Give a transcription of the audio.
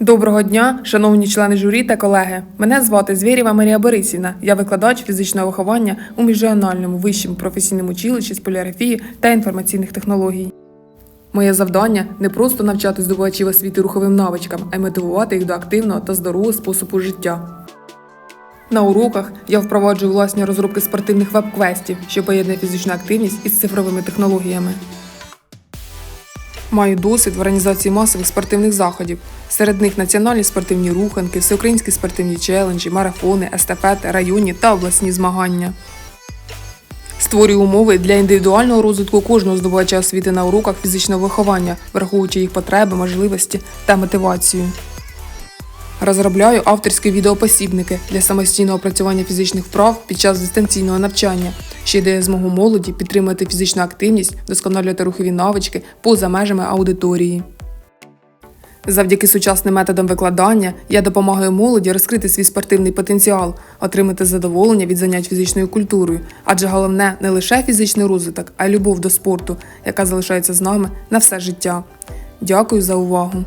Доброго дня, шановні члени журі та колеги. Мене звати Звєрєва Марія Борисівна. Я викладач фізичного виховання у міжрегіональному вищому професійному училищі з поліграфії та інформаційних технологій. Моє завдання не просто навчати здобувачів освіти руховим навичкам, а й мотивувати їх до активного та здорового способу життя. На уроках я впроваджую власні розробки спортивних веб-квестів, що поєднує фізичну активність із цифровими технологіями. Маю досвід в організації масових спортивних заходів. Серед них національні спортивні руханки, всеукраїнські спортивні челенджі, марафони, естафети, районні та обласні змагання. Створюю умови для індивідуального розвитку кожного здобувача освіти на уроках фізичного виховання, враховуючи їх потреби, можливості та мотивацію. Розробляю авторські відеопосібники для самостійного опрацювання фізичних вправ під час дистанційного навчання, що дає змогу молоді підтримувати фізичну активність, досконалювати рухові навички поза межами аудиторії. Завдяки сучасним методам викладання я допомагаю молоді розкрити свій спортивний потенціал, отримати задоволення від занять фізичною культурою, адже головне не лише фізичний розвиток, а й любов до спорту, яка залишається з нами на все життя. Дякую за увагу!